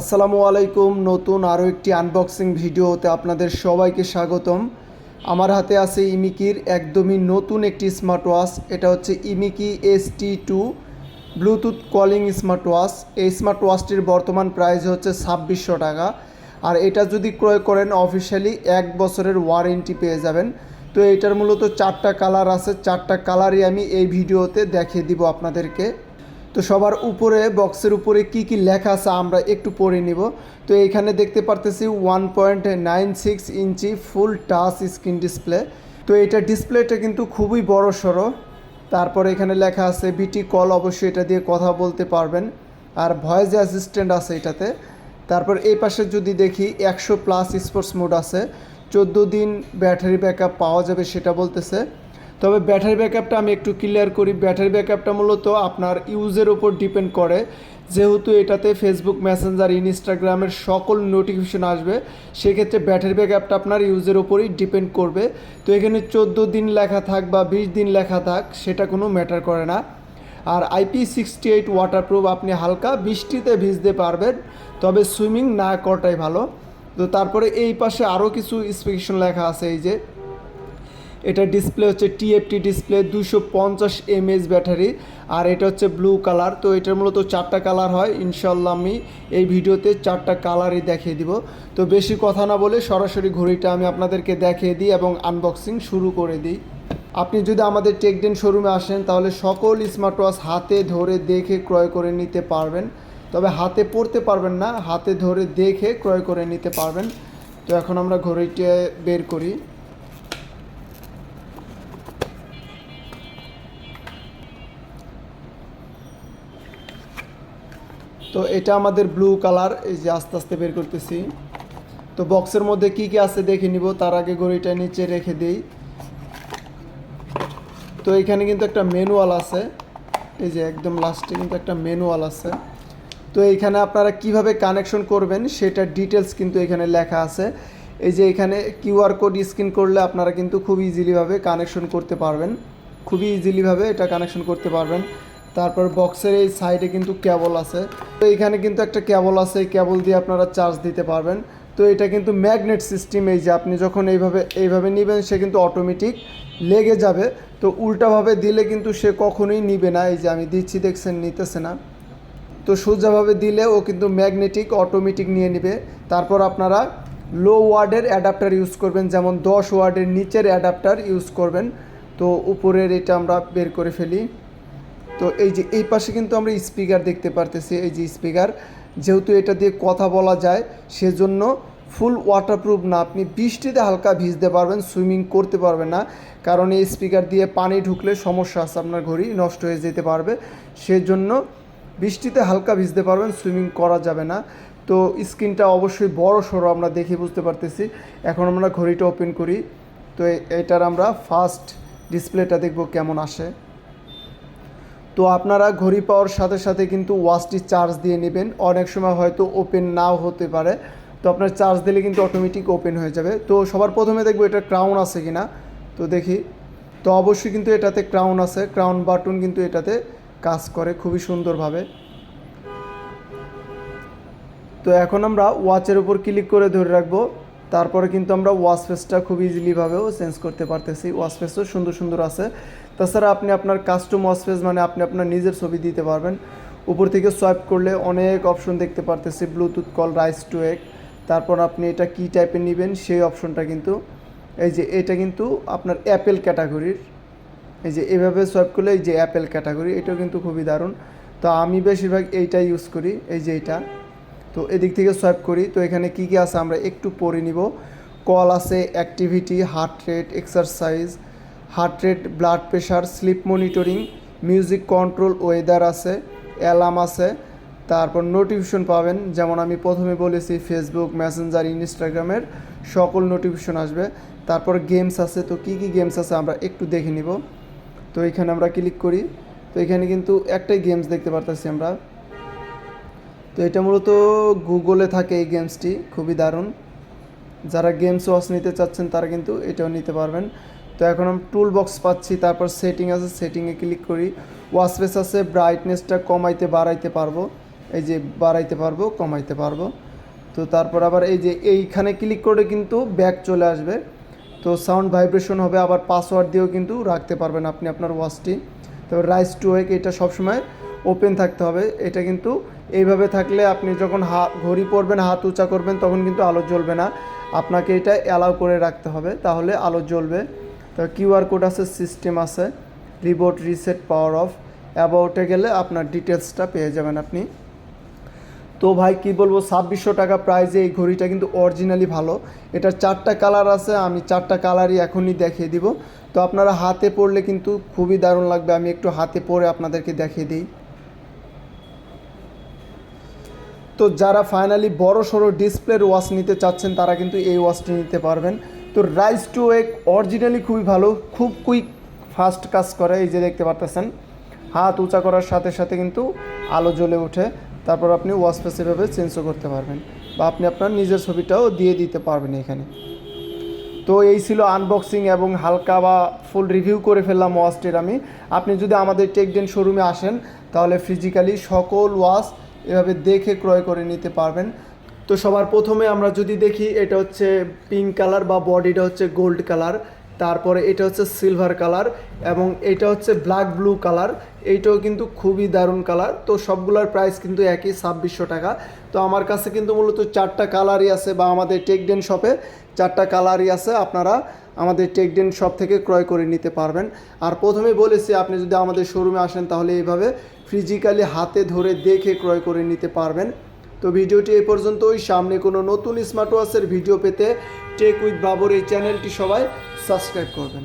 আসসালামু আলাইকুম, নতুন আরও একটি আনবক্সিং ভিডিওতে আপনাদের সবাইকে স্বাগতম। আমার হাতে আছে ইমিকির একদমই নতুন একটি স্মার্ট ওয়াচ এটা হচ্ছে Imiki S T two Bluetooth calling smart watch এই স্মার্ট ওয়াচটির বর্তমান প্রাইস হচ্ছে ছাব্বিশশো টাকা, আর এটা যদি ক্রয় করেন অফিসিয়ালি এক বছরের ওয়ারেন্টি পেয়ে যাবেন। তো এটার মূলত চারটা কালার আছে, চারটা কালারই আমি এই ভিডিওতে দেখিয়ে দিব আপনাদেরকে। তো সবার উপরে বক্সের উপরে কি কি লেখা আছে আমরা একটু পড়ে নিব। তো এইখানে দেখতে পারতেছি one point nine six inch full touch screen display তো এটা ডিসপ্লেটা কিন্তু খুবই বড় সড়ো। তারপরে এখানে লেখা আছে বিটি কল অবশ্যই এটা দিয়ে কথা বলতে পারবেন। আর ভয়েস অ্যাসিস্ট্যান্ট আছে এটাতে। তারপর এই পাশে যদি দেখি, একশো প্লাস স্পোর্টস মোড আছে। চোদ্দ দিন ব্যাটারি ব্যাকআপ পাওয়া যাবে সেটা বলতেছে। তবে ব্যাটারি ব্যাকআপটা আমি একটু ক্লিয়ার করি। ব্যাটারি ব্যাকআপটা মূলত আপনার ইউজের ওপর ডিপেন্ড করে। যেহেতু এটাতে ফেসবুক মেসেঞ্জার ইনস্টাগ্রামের সকল নোটিফিকেশন আসবে, সেক্ষেত্রে ব্যাটারি ব্যাকআপটা আপনার ইউজের ওপরই ডিপেন্ড করবে। তো এখানে চোদ্দ দিন লেখা থাক বা বিশ দিন লেখা থাক, সেটা কোনো ম্যাটার করে না। আর আইপি সিক্সটি এইট ওয়াটারপ্রুফ আপনি হালকা বৃষ্টিতে ভিজতে পারবেন, তবে সুইমিং না করাটাই ভালো। তো তারপরে এই পাশে আরও কিছু স্পেসিফিকেশন লেখা আছে, এই যে এটা ডিসপ্লে হচ্ছে টিএফটি ডিসপ্লে দুশো পঞ্চাশ এমএএচ ব্যাটারি, আর এটা হচ্ছে ব্লু কালার তো এটার মূলত চারটা কালার হয় ইনশাল্লাহ আমি এই ভিডিওতে চারটা কালারই দেখিয়ে দিব। তো বেশি কথা না বলে সরাসরি ঘড়িটা আমি আপনাদেরকে দেখিয়ে দিই এবং আনবক্সিং শুরু করে দিই। আপনি যদি আমাদের টেকডেন শোরুমে আসেন, তাহলে সকল স্মার্ট ওয়াচ হাতে ধরে দেখে ক্রয় করে নিতে পারবেন। তবে হাতে পড়তে পারবেন না, হাতে ধরে দেখে ক্রয় করে নিতে পারবেন। তো এখন আমরা ঘড়িটা বের করি। তো এটা আমাদের ব্লু কালার এই যে আস্তে আস্তে বের করতেছি। তো বক্সের মধ্যে কি কি আছে দেখে নিব, তার আগে ঘড়িটা নিচে রেখে দিই। তো এখানে কিন্তু একটা ম্যানুয়াল আছে। এই যে একদম লাস্টে কিন্তু একটা ম্যানুয়াল আছে। তো এইখানে আপনারা কীভাবে কানেকশন করবেন সেটা ডিটেলস কিন্তু এখানে লেখা আছে। এই যে এখানে কিউআর কোড স্ক্যান করলে আপনারা কিন্তু খুব ইজিলিভাবে কানেকশন করতে পারবেন। খুবই ইজিলিভাবে এটা কানেকশন করতে পারবেন। তারপর বক্সের এই সাইডে কিন্তু কেবল আছে। তো এখানে কিন্তু একটা কেবল আছে, এই কেবল দিয়ে আপনারা চার্জ দিতে পারবেন। তো এটা কিন্তু ম্যাগনেট সিস্টেম এই যে আপনি যখন এইভাবে এইভাবে নেবেন, সে কিন্তু অটোমেটিক লেগে যাবে। তো উল্টাভাবে দিলে কিন্তু সে কখনোই নিবে না। এই যে আমি দিচ্ছি, দেখছেন, নিতেছে না। তো সোজাভাবে দিলে ও কিন্তু ম্যাগনেটিক অটোমেটিক নিয়ে নেবে। তারপর আপনারা লো ওয়ার্ডের অ্যাডাপ্টার ইউজ করবেন, যেমন দশ ওয়ার্ডের নিচের অ্যাডাপ্টার ইউজ করবেন। তো উপরের এটা আমরা বের করে ফেলি। তো এই যে এই পাশে কিন্তু আমরা স্পিকার দেখতে পারতেছি, এই যে স্পিকার। যেহেতু এটা দিয়ে কথা বলা যায়, সেজন্য ফুল ওয়াটারপ্রুফ না, আপনি বৃষ্টিতে হালকা ভিজতে পারবেন, সুইমিং করতে পারবেন না। কারণ এই স্পিকার দিয়ে পানি ঢুকলে সমস্যা আছে আপনার ঘড়ি, নষ্ট হয়ে যেতে পারবে। সেজন্য বৃষ্টিতে হালকা ভিজতে পারবেন, সুইমিং করা যাবে না। তো স্ক্রিনটা অবশ্যই বড় সড়ো আমরা দেখে বুঝতে পারতেছি। এখন আমরা ঘড়িটা ওপেন করি। তো এটার আমরা ফার্স্ট ডিসপ্লেটা দেখব কেমন আসে। তো আপনারা ঘড়ি পাওয়ার সাথে সাথে কিন্তু ওয়াচটি চার্জ দিয়ে নেবেন। অনেক সময় হয়তো ওপেন নাও হতে পারে। তো আপনার চার্জ দিলে কিন্তু অটোমেটিক ওপেন হয়ে যাবে। তো সবার প্রথমে দেখব এটা ক্রাউন আছে কি না তো দেখি। তো অবশ্যই কিন্তু এটাতে ক্রাউন আছে। ক্রাউন বাটন কিন্তু এটাতে কাজ করে খুবই সুন্দরভাবে। তো এখন আমরা ওয়াচের উপর ক্লিক করে ধরে রাখব। তারপরে কিন্তু আমরা ওয়াচ ফেসটা খুব ইজিলিভাবেও চেঞ্জ করতে পারতেছি। ফেসও সুন্দর সুন্দর আছে। তাছাড়া আপনি আপনার কাস্টম ওয়াচ ফেস মানে আপনি আপনার নিজের ছবি দিতে পারবেন। উপর থেকে সোয়াইপ করলে অনেক অপশন দেখতে পারতেছি। ব্লুটুথ কল রাইস টু এক তারপর আপনি এটা কী টাইপের নেবেন, সেই অপশনটা কিন্তু। এই যে এটা কিন্তু আপনার অ্যাপেল ক্যাটাগরির এই যে এভাবে সোয়াইপ করলে এই যে অ্যাপেল ক্যাটাগরি এটাও কিন্তু খুবই দারুণ। তো আমি বেশিরভাগ এইটা ইউজ করি, এই যে এইটা তো এদিক থেকে সোয়াইপ করি। তো এখানে কি কি আছে আমরা একটু পড়ে নিব। কল আছে activity heart rate exercise heart rate blood pressure sleep monitoring music control weather আছে অ্যালার্ম আছে, তারপর নোটিফিকেশন পাবেন। যেমন আমি প্রথমে বলেছি ফেসবুক মেসেঞ্জার ইনস্টাগ্রামের সকল নোটিফিকেশন আসবে। তারপর গেমস আছে, তো কি কি গেমস আছে আমরা একটু দেখে নিব। তো এখানে আমরা ক্লিক করি। তো এখানে কিন্তু একটাই গেমস দেখতে পারতেছি আমরা। তো এটা মূলত গুগলে থাকে এই গেমসটি খুবই দারুণ। যারা গেমস ওয়াচ নিতে চাচ্ছেন, তারা কিন্তু এটাও নিতে পারবেন। তো এখন আমি টুল বক্স পাচ্ছি, তারপর সেটিং আছে সেটিংয়ে ক্লিক করি। ওয়াচ ফেস আছে ব্রাইটনেসটা কমাইতে, বাড়াইতে পারব। এই যে বাড়াইতে পারব, কমাইতে পারব। তো তারপর আবার এই যে এইখানে ক্লিক করে কিন্তু ব্যাক চলে আসবে। তো সাউন্ড ভাইব্রেশন হবে, আবার পাসওয়ার্ড দিয়েও কিন্তু রাখতে পারবেন আপনি আপনার ওয়াচটি তো রাইস টু ওয়েক এটা সবসময় ওপেন থাকতে হবে। এটা কিন্তু এইভাবে থাকলে আপনি যখন হাত ঘড়ি পরবেন, হাত উঁচা করবেন, তখন কিন্তু আলো জ্বলবে না। আপনাকে এটা অ্যালাউ করে রাখতে হবে, তাহলে আলো জ্বলবে। তো কিউআর কোড আছে সিস্টেম আছে রিবোট রিসেট পাওয়ার অফ অ্যাবাউটে গেলে আপনার ডিটেলসটা পেয়ে যাবেন আপনি। তো ভাই, কি বলব, ছাব্বিশশো টাকা প্রাইজে এই ঘড়িটা কিন্তু অরিজিনালি ভালো। এটার চারটা কালার আছে, আমি চারটা কালারই এখনই দেখিয়ে দিব। তো আপনারা হাতে পড়লে কিন্তু খুবই দারুণ লাগবে, আমি একটু হাতে পরে আপনাদেরকে দেখিয়ে দিই। তো যারা ফাইনালি বড় সড়ো ডিসপ্লের ওয়াচ নিতে চাচ্ছেন, তারা কিন্তু এই ওয়াচটি নিতে পারবেন। তো রাইস টু এক অরিজিনালি খুবই ভালো, খুব কুইক ফাস্ট কাজ করে, এই যে দেখতে পারতেছেন। হাত উঁচা করার সাথে সাথে কিন্তু আলো জ্বলে ওঠে। তারপর আপনি ওয়াচ ফেস এভাবে চেঞ্জও করতে পারবেন বা আপনি আপনার নিজের ছবিটাও দিয়ে দিতে পারবেন এখানে। তো এই ছিল আনবক্সিং এবং হালকা বা ফুল রিভিউ করে ফেললাম ওয়াচটির আমি। আপনি যদি আমাদের টেকডেন শোরুমে আসেন, তাহলে ফিজিক্যালি সকল ওয়াচ এভাবে দেখে ক্রয় করে নিতে পারবেন। তো সবার প্রথমে আমরা যদি দেখি, এটা হচ্ছে পিঙ্ক কালার বা বডিটা হচ্ছে গোল্ড কালার তারপরে এটা হচ্ছে সিলভার কালার এবং এটা হচ্ছে ব্ল্যাক ব্লু কালার এইটাও কিন্তু খুবই দারুণ কালার তো সবগুলোর প্রাইস কিন্তু একই, ছাব্বিশশো টাকা। তো আমার কাছে কিন্তু মূলত চারটা কালারই আছে বা আমাদের টেকডেন শপে চারটা কালারই আছে। আপনারা আমাদের টেকডেন শপ থেকে ক্রয় করে নিতে পারবেন। আর প্রথমে বলেছি, আপনি যদি আমাদের শোরুমে আসেন, তাহলে এইভাবে ফিজিক্যালি হাতে ধরে দেখে ক্রয় করে নিতে পারবেন। তো ভিডিওটি এই পর্যন্তই। সামনে কোনো নতুন স্মার্ট ওয়াচের ভিডিও পেতে টেক উইথ বাবর এই চ্যানেলটি সবাই সাবস্ক্রাইব করবেন।